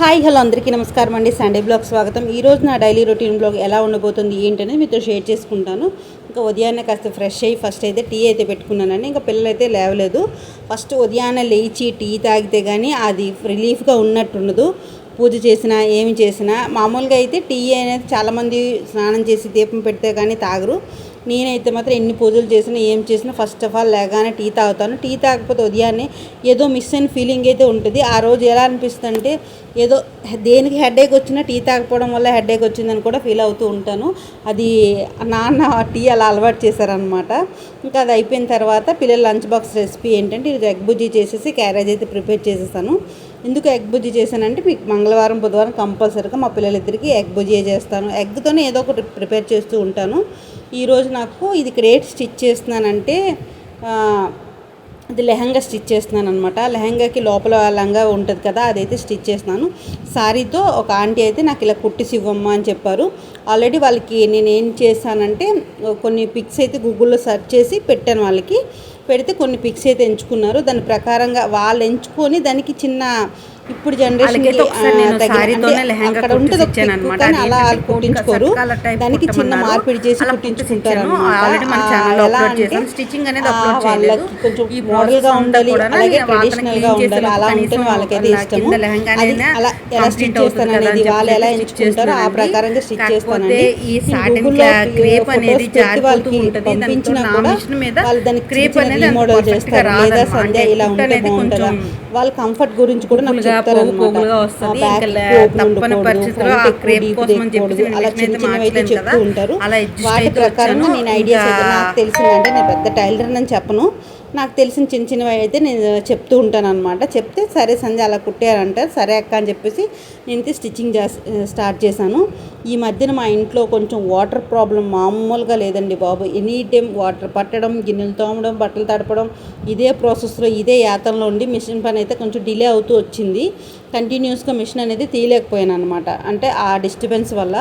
Hi hello అందరికీ నమస్కారం అండి. సండే బ్లాగ్ స్వాగతం. ఈ రోజు నా డైలీ రొటీన్ బ్లాగ్ ఎలా ఉండబోతుంది ఏంటనేది మీతో షేర్ చేసుకుంటాను. ఇంకా ఉదయాన్నే కాస్త ఫ్రెష్ అయ్యి ఫస్ట్ అయితే టీ అయితే పెట్టుకున్నానండి. ఇంకా పిల్లలు అయితే లేవలేదు. ఫస్ట్ ఉదయాన్నే లేచి టీ తాగితే కానీ అది రిలీఫ్గా ఉన్నట్టుండదు. పూజ చేసినా ఏమి చేసినా. మామూలుగా అయితే టీ అనేది చాలామంది స్నానం చేసి దీపం పెడితే కానీ తాగరు. నేనైతే మాత్రం ఎన్ని పూజలు చేసినా ఏం చేసినా ఫస్ట్ ఆఫ్ ఆల్ లేగానే టీ తాగుతాను. టీ తాగకపోతే ఉదయాన్నే ఏదో మిస్ అయిన ఫీలింగ్ అయితే ఉంటుంది. ఆ రోజు ఎలా అనిపిస్తుంది అంటే ఏదో దేనికి హెడేక్ వచ్చినా టీ తాగకపోవడం వల్ల హెడేక్ వచ్చిందని కూడా ఫీల్ అవుతూ ఉంటాను. అది నాన్న టీ అలా అలవాటు చేశారనమాట ఇంకా అది అయిపోయిన తర్వాత పిల్లల లంచ్ బాక్స్ రెసిపీ ఏంటంటే ఇది ఎగ్ బుజ్జి చేసేసి క్యారేజ్ అయితే ప్రిపేర్ చేసేసాను ఎందుకు ఎగ్ బుజ్జి చేశానంటే మీకు మంగళవారం బుధవారం కంపల్సరీగా మా పిల్లలిద్దరికి ఎగ్ బుజ్జి చేస్తాను. ఎగ్తోనే ఏదో ఒకటి ప్రిపేర్ చేస్తూ ఉంటాను. ఈరోజు నాకు ఇది క్రేట్ స్టిచ్ చేస్తున్నానంటే అది ఇది లెహంగా స్టిచ్ చేస్తున్నాను అనమాట లెహంగాకి లోపల లంగా ఉంటుంది కదా అదైతే స్టిచ్ చేస్తున్నాను. సారీతో ఒక ఆంటీ అయితే నాకు ఇలా కుట్టిసి ఇవ్వమ్మా అని చెప్పారు. ఆల్రెడీ వాళ్ళకి నేను ఏం చేశానంటే కొన్ని పిక్స్ అయితే గూగుల్లో సెర్చ్ చేసి పెట్టాను వాళ్ళకి. పెడితే కొన్ని పిక్స్ అయితే ఎంచుకున్నారు. దాని ప్రకారంగా వాళ్ళు ఎంచుకొని దానికి చిన్న ఇప్పుడు జనరేషన్ అక్కడ ఉంటుంది. కానీ అలా కుట్టించుకోరు దానికి చిన్న. మార్పిడి చేసి కుట్టించుకుంటారు. వాళ్ళకి కొంచెం మోడల్గా ఉండాలి అలాగే ట్రెడిషనల్గా ఉండాలి అలా ఉంటేనే వాళ్ళకైతే ఇష్టము అది అలా ఎలా స్టిచ్ చేస్తాను అనేది అని వాళ్ళు ఎలా ఎంచుకుంటారో ఆ. ప్రకారంగా స్టిచ్ చేస్తానండి గూగుల్లో వాళ్ళకి పంపించినా కూడా వాళ్ళు దానికి క్రేప్ అనేది మోడల్ చేస్తారు లేదా. సంధ్య ఇలా ఉంటే బాగుంటుందా వాళ్ళ కంఫర్ట్ గురించి కూడా నాకు పోగు పోగులుగా వస్తది. తప్పని పరిస్థితిలో ఆ క్రేప్ కోసం అని చెప్పేసి అలా చిన్న చెప్తూ. ఉంటారు వాటి వచ్చాను. నేను ఐడియాస్ అయితే ఇంకా- నాకు తెలిసిందంటే నేను పెద్ద టైలర్ అని చెప్పను నాకు తెలిసిన చిన్న చిన్నవి అయితే నేను చెప్తూ ఉంటాను అనమాట చెప్తే సరే సంజయ్ అలా కుట్టారంటారు సరే అక్క అని చెప్పేసి నేనైతే స్టిచ్చింగ్ చేస్ స్టార్ట్ చేశాను. ఈ మధ్యన మా ఇంట్లో కొంచెం వాటర్ ప్రాబ్లం మామూలుగా లేదండి బాబు. ఎనీ టైం వాటర్ పట్టడం గిన్నెలు తోమడం బట్టలు తడపడం ఇదే ప్రాసెస్లో ఇదే యాతంలో ఉండి మిషన్ పని అయితే కొంచెం డిలే అవుతూ వచ్చింది. కంటిన్యూస్గా మిషన్ అనేది తీయలేకపోయాను అనమాట అంటే ఆ డిస్టర్బెన్స్ వల్ల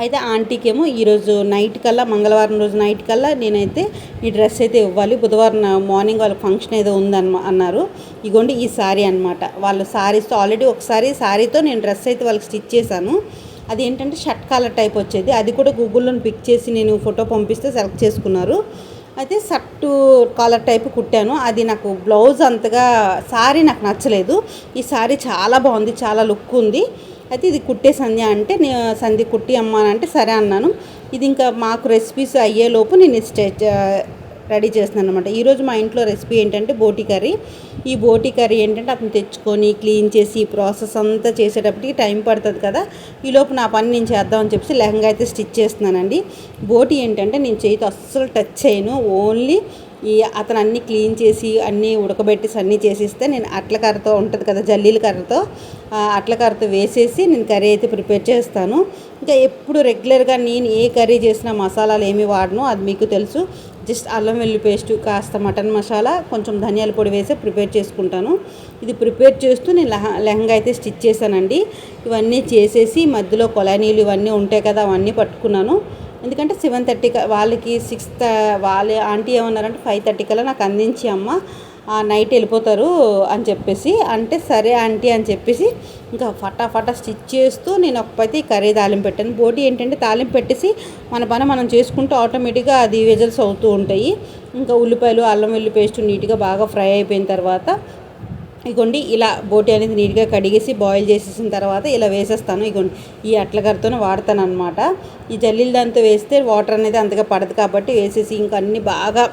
అయితే ఆంటీకి ఏమో ఈరోజు నైట్ కల్లా మంగళవారం రోజు నైట్ కల్లా నేనైతే ఈ డ్రెస్ అయితే ఇవ్వాలి. బుధవారం మార్నింగ్ వాళ్ళ ఫంక్షన్ ఏదో ఉందన్న అన్నారు. ఇగోండి ఈ శారీ అనమాట. వాళ్ళు శారీస్తో ఆల్రెడీ ఒకసారి శారీతో నేను డ్రెస్ అయితే వాళ్ళకి స్టిచ్ చేశాను. అది ఏంటంటే షర్ట్ కాలర్ టైప్ వచ్చేది. అది కూడా గూగుల్లో పిక్ చేసి నేను ఫోటో పంపిస్తే సెలెక్ట్ చేసుకున్నారు. అయితే షర్టు కాలర్ టైప్ కుట్టాను. అది నాకు బ్లౌజ్ అంతగా శారీ నాకు నచ్చలేదు. ఈ శారీ చాలా బాగుంది. చాలా లుక్ ఉంది. అయితే ఇది కుట్టే సంధ్య అంటే నేను సంధి కుట్టి అమ్మ అంటే సరే అన్నాను. ఇది ఇంకా మాకు రెసిపీస్ అయ్యేలోపు నేను స్టెచ్ రెడీ చేస్తున్నాను అనమాట ఈరోజు మా ఇంట్లో రెసిపీ ఏంటంటే బోటి కర్రీ. ఈ బోటి కర్రీ ఏంటంటే అతను తెచ్చుకొని క్లీన్ చేసి ఈ ప్రాసెస్ అంతా చేసేటప్పటికి టైం పడుతుంది కదా. ఈలోపు నా పని నేను చేద్దామని చెప్పేసి లెహంగా అయితే స్టిచ్ చేస్తున్నానండి. బోటి ఏంటంటే నేను చేయితో అస్సలు టచ్ చేయను. ఓన్లీ ఈ అతను అన్నీ క్లీన్ చేసి అన్నీ ఉడకబెట్టి అన్నీ చేసిస్తే నేను అట్ల కర్రతో ఉంటుంది కదా జల్లీల కర్రతో అట్ల కర్రతో వేసేసి నేను కర్రీ అయితే ప్రిపేర్ చేస్తాను. ఇంకా ఎప్పుడు రెగ్యులర్గా నేను ఏ కర్రీ చేసినా మసాలాలు ఏమి వాడను అది మీకు తెలుసు. జస్ట్ అల్లం వెల్లి పేస్ట్ కాస్త మటన్ మసాలా కొంచెం ధనియాల పొడి వేసి ప్రిపేర్ చేసుకుంటాను. ఇది ప్రిపేర్ చేస్తూ నేను లెహ లెహంగా అయితే స్టిచ్ చేశానండి. ఇవన్నీ చేసేసి మధ్యలో కొలానీలు ఇవన్నీ ఉంటాయి కదా అవన్నీ పట్టుకున్నాను. ఎందుకంటే సెవెన్ థర్టీ వాళ్ళకి సిక్స్ వాళ్ళ ఆంటీ ఏమన్నారంటే ఫైవ్ థర్టీ కల్లా నాకు అందించి అమ్మ ఆ నైట్ వెళ్ళిపోతారు అని చెప్పేసి అంటే సరే ఆంటీ అని చెప్పేసి ఇంకా ఫటాఫటా స్టిచ్ చేస్తూ నేను ఒక్కైతే ఈ కర్రీ తాలింపు పెట్టాను. బోటి ఏంటంటే తాలింపు పెట్టేసి మన పని మనం చేసుకుంటూ ఆటోమేటిక్గా అది విజల్స్ అవుతూ ఉంటాయి. ఇంకా ఉల్లిపాయలు అల్లం వెల్లి పేస్ట్ నీట్గా బాగా ఫ్రై అయిపోయిన తర్వాత ఇగోండి ఇలా బోటి అనేది నీట్గా కడిగేసి బాయిల్ చేసేసిన తర్వాత ఇలా వేసేస్తాను. ఇగోండి ఈ అట్లగారితోనే వాడతాను అనమాట ఈ జల్లీల దాంతో వేస్తే వాటర్ అనేది అంతగా పడదు కాబట్టి వేసేసి ఇంకా అన్నీ బాగా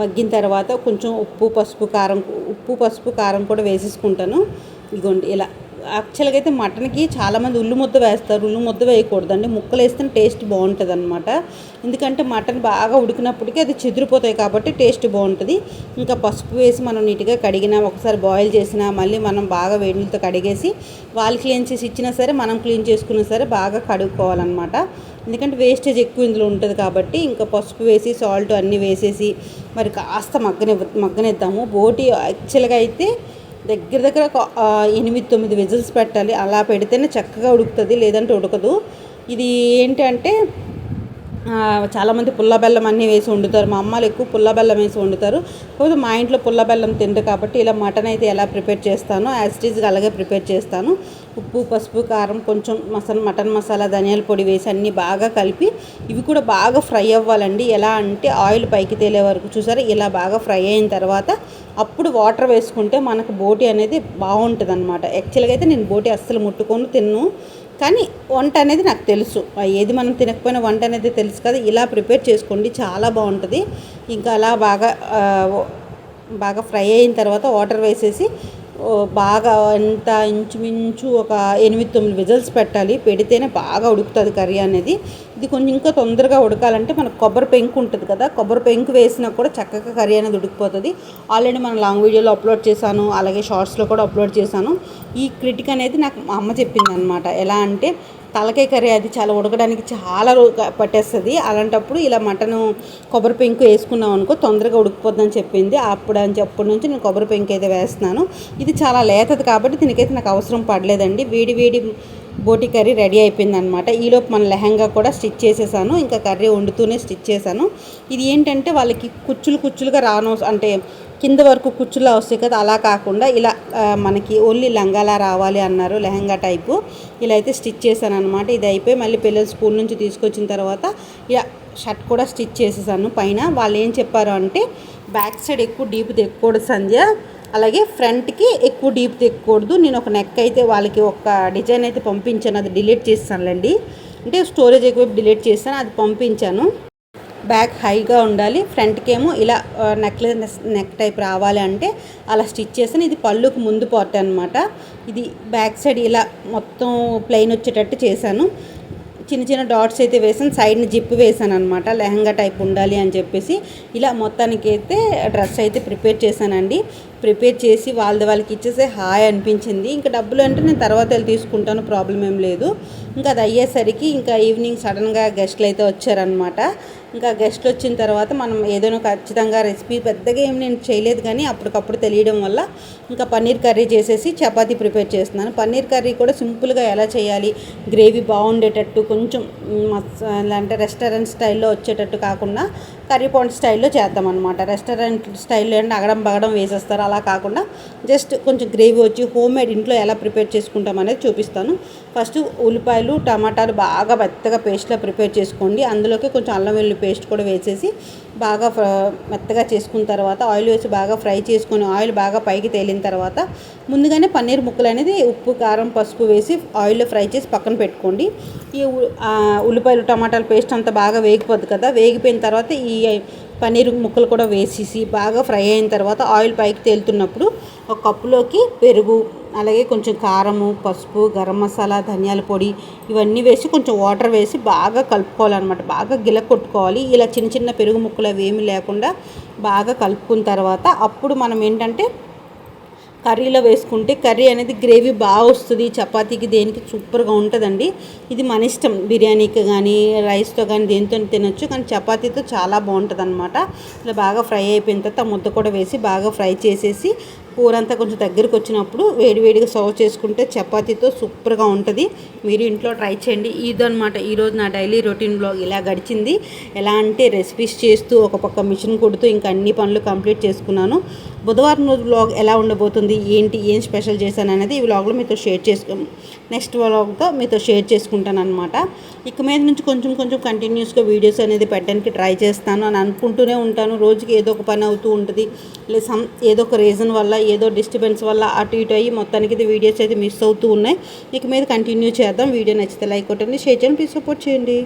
మగ్గిన తర్వాత కొంచెం ఉప్పు పసుపు కారం ఉప్పు పసుపు కారం కూడా వేసేసుకుంటాను. ఇగోండి ఇలా యాక్చువల్గా అయితే మటన్కి చాలామంది ఉల్లు ముద్ద వేస్తారు ఉల్లు ముద్ద వేయకూడదండి. ముక్కలు వేస్తే టేస్ట్ బాగుంటుంది అనమాట ఎందుకంటే మటన్ బాగా ఉడికినప్పటికీ అది చెదిరిపోతాయి కాబట్టి టేస్ట్ బాగుంటుంది. ఇంకా పసుపు వేసి మనం నీట్గా కడిగినా ఒకసారి బాయిల్ చేసినా మళ్ళీ మనం బాగా వేడితో కడిగేసి వాళ్ళు క్లీన్ చేసి ఇచ్చినా సరే మనం క్లీన్ చేసుకున్నా సరే బాగా కడుక్కోవాలన్నమాట. ఎందుకంటే వేస్టేజ్ ఎక్కువ ఇందులో ఉంటుంది కాబట్టి ఇంకా పసుపు వేసి సాల్ట్ అన్నీ వేసేసి మరి కాస్త మగ్గని మగ్గనిద్దాము. బోటి యాక్చువల్గా అయితే దగ్గర దగ్గర ఒక ఎనిమిది తొమ్మిది విజిల్స్ పెట్టాలి. అలా పెడితేనే చక్కగా ఉడుకుతుంది లేదంటే ఉడకదు. ఇది ఏంటంటే చాలామంది పుల్ల బెల్లం అన్నీ వేసి వండుతారు. మా అమ్మలు ఎక్కువ పుల్ల బెల్లం వేసి వండుతారు. కాకపోతే మా ఇంట్లో పుల్ల బెల్లం తింటారు కాబట్టి ఇలా మటన్ అయితే ఎలా ప్రిపేర్ చేస్తానో యాజ్టీజ్గా అలాగే ప్రిపేర్ చేస్తాను. ఉప్పు పసుపు కారం కొంచెం మసాలా మటన్ మసాలా ధనియాల పొడి వేసి అన్నీ బాగా కలిపి ఇవి కూడా బాగా ఫ్రై అవ్వాలండి. ఎలా అంటే ఆయిల్ పైకి తేలే వరకు చూసారా? ఇలా బాగా ఫ్రై అయిన తర్వాత అప్పుడు వాటర్ వేసుకుంటే మనకు బోటి అనేది బాగుంటుంది అనమాట యాక్చువల్గా అయితే నేను బోటి అస్సలు ముట్టుకొని తిన్ను. కానీ వంట అనేది నాకు తెలుసు. ఏది మనం తినకపోయినా వంట అనేది తెలుసు కదా. ఇలా ప్రిపేర్ చేసుకోండి. చాలా బాగుంటుంది. ఇంకా అలా బాగా బాగా ఫ్రై అయిన తర్వాత వాటర్ వేసేసి బాగా ఎంత ఇంచుమించు ఒక ఎనిమిది తొమ్మిది విజిల్స్ పెట్టాలి. పెడితేనే బాగా ఉడుకుతుంది కర్రీ అనేది. ఇది కొంచెం ఇంకా తొందరగా ఉడకాలంటే మనకు కొబ్బరి పెంకు ఉంటుంది కదా కొబ్బరి పెంకు వేసినా కూడా చక్కగా కర్రీ అనేది ఉడికిపోతుంది. ఆల్రెడీ మన లాంగ్ వీడియోలో అప్లోడ్ చేశాను అలాగే షార్ట్స్లో కూడా అప్లోడ్ చేశాను. ఈ క్రిటిక్ అనేది నాకు మా అమ్మ చెప్పింది అనమాట ఎలా అంటే తలకాయ కర్రీ అది చాలా ఉడకడానికి చాలా రో పట్టేస్తుంది. అలాంటప్పుడు ఇలా మటన్ కొబ్బరి పెంకు వేసుకున్నాం అనుకో తొందరగా ఉడికిపోద్దని చెప్పింది. అప్పుడు అని అప్పటి నుంచి నేను కొబ్బరి పెంకు అయితే వేస్తున్నాను. ఇది చాలా లేతది కాబట్టి దీనికైతే నాకు అవసరం పడలేదండి. వేడి వేడి బోటి కర్రీ రెడీ అయిపోయింది అనమాట ఈలోపు మన లెహంగా కూడా స్టిచ్ చేసేసాను. ఇంకా కర్రీ వండుతూనే స్టిచ్ చేశాను. ఇది ఏంటంటే వాళ్ళకి కుచ్చులు కుచ్చులుగా రాను అంటే కింద వరకు కుచ్చులా వస్తాయి కదా అలా కాకుండా ఇలా మనకి ఓన్లీ లంగాలా రావాలి అన్నారు లెహంగా టైపు. ఇలా అయితే స్టిచ్ చేశాను అనమాట ఇది అయిపోయి మళ్ళీ పిల్లలు స్కూల్ నుంచి తీసుకొచ్చిన తర్వాత ఇలా షర్ట్ కూడా స్టిచ్ చేసేసాను. పైన వాళ్ళు ఏం చెప్పారు అంటే బ్యాక్ సైడ్ ఎక్కువ డీప్ తెక్కకూడదు సంధ్య. అలాగే ఫ్రంట్కి ఎక్కువ డీప్ తెక్కకూడదు. నేను ఒక నెక్ అయితే వాళ్ళకి ఒక డిజైన్ అయితే పంపించాను. అది డిలీట్ చేస్తానులేండి. అంటే స్టోరేజ్ ఎక్కువ డిలీట్ చేస్తాను. అది పంపించాను. బ్యాక్ హైగా ఉండాలి. ఫ్రంట్కి ఏమో ఇలా నెక్లెస్ నెక్ టైప్ రావాలి అంటే అలా స్టిచ్ చేస్తాను. ఇది పళ్ళుకు ముందు పార్ట్ అనమాట ఇది బ్యాక్ సైడ్ ఇలా మొత్తం ప్లెయిన్ వచ్చేటట్టు చేశాను. చిన్న చిన్న డాట్స్ అయితే వేసాను. సైడ్ని జిప్ వేసాను అనమాట లెహంగా టైప్ ఉండాలి అని చెప్పేసి ఇలా మొత్తానికి అయితే డ్రెస్ అయితే ప్రిపేర్ చేశానండి. ప్రిపేర్ చేసి వాళ్ళది వాళ్ళకి ఇచ్చేసే హాయ్ అనిపించింది. ఇంకా డబ్బులు అంటే నేను తర్వాత వెళ్ళి తీసుకుంటాను ప్రాబ్లం ఏం లేదు. ఇంకా అది అయ్యేసరికి ఇంకా ఈవినింగ్ సడన్గా గెస్ట్లు అయితే వచ్చారనమాట ఇంకా గెస్ట్లు వచ్చిన తర్వాత మనం ఏదైనా ఖచ్చితంగా రెసిపీ పెద్దగా ఏం నేను చేయలేదు కానీ అప్పటికప్పుడు తెలియడం వల్ల ఇంకా పన్నీర్ కర్రీ చేసేసి చపాతీ ప్రిపేర్ చేస్తున్నాను. పన్నీర్ కర్రీ కూడా సింపుల్గా ఎలా చేయాలి గ్రేవీ బాగుండేటట్టు కొంచెం మసాలా అంటే రెస్టారెంట్ స్టైల్లో వచ్చేటట్టు కాకుండా కర్రీ పాయింట్ స్టైల్లో చేద్దాం అనమాట రెస్టారెంట్ స్టైల్లో అంటే అగడం బగడం వేసేస్తారు? అలా కాకుండా జస్ట్ కొంచెం గ్రేవీ వచ్చి హోమ్ మేడ్ ఇంట్లో ఎలా ప్రిపేర్ చేసుకుంటాం అనేది చూపిస్తాను. ఫస్ట్ ఉల్లిపాయలు టమాటాలు బాగా మెత్తగా పేస్ట్లో ప్రిపేర్ చేసుకోండి. అందులోకి కొంచెం అల్లం వెల్లుల్లి పేస్ట్ కూడా వేసేసి బాగా మెత్తగా చేసుకున్న తర్వాత ఆయిల్ వేసి బాగా ఫ్రై చేసుకొని ఆయిల్ బాగా పైకి తేలిన తర్వాత ముందుగానే పన్నీర్ ముక్కలు అనేది ఉప్పు కారం పసుపు వేసి ఆయిల్లో ఫ్రై చేసి పక్కన పెట్టుకోండి. ఈ ఉల్లిపాయలు టమాటాల పేస్ట్ అంతా బాగా వేగిపోద్ది కదా వేగిపోయిన తర్వాత ఈ పన్నీర్ ముక్కలు కూడా వేసేసి బాగా ఫ్రై అయిన తర్వాత ఆయిల్ పైకి తేలుతున్నప్పుడు ఒక కప్పులోకి పెరుగు అలాగే కొంచెం కారము పసుపు గరం మసాలా ధనియాల పొడి ఇవన్నీ వేసి కొంచెం వాటర్ వేసి బాగా కలుపుకోవాలన్నమాట. బాగా గిల కొట్టుకోవాలి. ఇలా చిన్న చిన్న పెరుగు ముక్కలు అవి ఏమీ లేకుండా బాగా కలుపుకున్న తర్వాత అప్పుడు మనం ఏంటంటే కర్రీలో వేసుకుంటే కర్రీ అనేది గ్రేవీ బాగా వస్తుంది. చపాతీకి దేనికి సూపర్గా ఉంటుందండి. ఇది మన ఇష్టం. బిర్యానీకి కానీ రైస్తో కానీ దేనితో తినొచ్చు. కానీ చపాతీతో చాలా బాగుంటుంది అనమాట ఇలా బాగా ఫ్రై అయిపోయిన తర్వాత ముద్ద కూడా వేసి బాగా ఫ్రై చేసేసి కూర అంతా కొంచెం దగ్గరికి వచ్చినప్పుడు వేడివేడిగా సర్వ్ చేసుకుంటే చపాతీతో సూపర్గా ఉంటుంది. మీరు ఇంట్లో ట్రై చేయండి. ఇదనమాట ఈరోజు నా డైలీ రొటీన్ బ్లాగ్. ఇలా గడిచింది. ఎలా అంటే రెసిపీస్ చేస్తూ ఒక పక్క మిషన్ కొడుతూ ఇంకా అన్ని పనులు కంప్లీట్ చేసుకున్నాను. బుధవారం రోజు వ్లాగ్ ఎలా ఉండబోతుంది ఏంటి ఏం స్పెషల్ చేశాను అనేది ఈ వ్లాగ్లో మీతో షేర్ చేసుకో నెక్స్ట్ వ్లాగ్తో మీతో షేర్ చేసుకుంటాను అనమాట ఇక మీద నుంచి కొంచెం కొంచెం కంటిన్యూస్గా వీడియోస్ అనేది పెట్టడానికి ట్రై చేస్తాను అని అనుకుంటూనే ఉంటాను. రోజుకి ఏదో ఒక పని అవుతూ ఉంటుంది. లేదా సమ్ ఏదో ఒక రీజన్ వల్ల ఏదో డిస్టర్బెన్స్ వల్ల అటు ఇటు అయ్యి మొత్తానికి ఇది వీడియోస్ అయితే మిస్ అవుతూ ఉన్నాయి. ఇక మీద కంటిన్యూ చేద్దాం. వీడియో నచ్చితే లైక్ కొట్టండి షేర్ చేయండి. ప్లీజ్ సపోర్ట్ చేయండి.